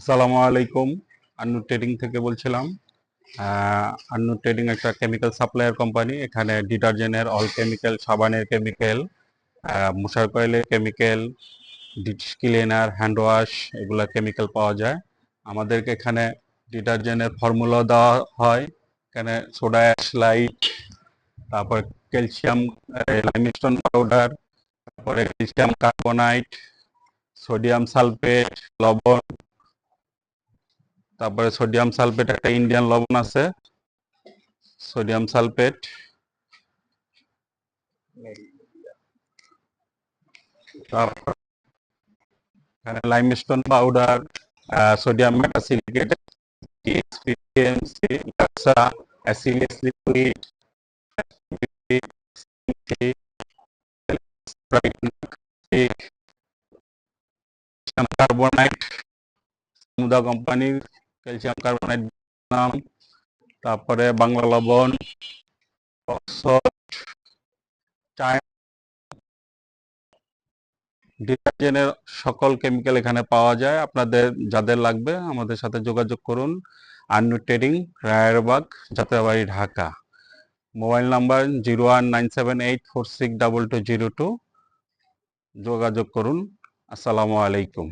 আসসালামু আলাইকুম। আন্নু ট্রেডিং থেকে বলছিলাম। আন্নু ট্রেডিং একটা কেমিক্যাল সাপ্লায়ার কোম্পানি এখানে ডিটারজেন্টের অল কেমিক্যাল সাবানের কেমিক্যাল মশার কয়েলের chemical dish cleaner hand wash এগুলা কেমিক্যাল পাওয়া যায়। আমাদেরকে এখানে ডিটারজেন্টের ফর্মুলা দেওয়া হয়। এখানে সোডা অ্যাশ লাইট তারপর ক্যালসিয়াম লাইমস্টোন পাউডার তারপরে ক্যালসিয়াম কার্বনাইট সোডিয়াম সালফেট লবণ তারপরে সোডিয়াম সালফেট, একটা ইন্ডিয়ান লবণ আছে। Sodium sulphate. এখানে লাইমস্টোন পাউডার সোডিয়াম মেটাসিলিকেট অ্যাসিলিয়াস লিকুইড কার্বনাইট মুদা কোম্পানির ক্যালসিয়াম কার্বনাইট নাম তারপরে বাংলা লবণ ডিটারজেন্টের সকল কেমিক্যাল এখানে পাওয়া যায়। আপনাদের যাদের লাগবে আমাদের সাথে যোগাযোগ করুন। Annu trading, Rayerbagh, Jatrabari, Dhaka. Mobile number zero one nine seven eight four six double two zero two. যোগাযোগ করুন। আসসালামু আলাইকুম।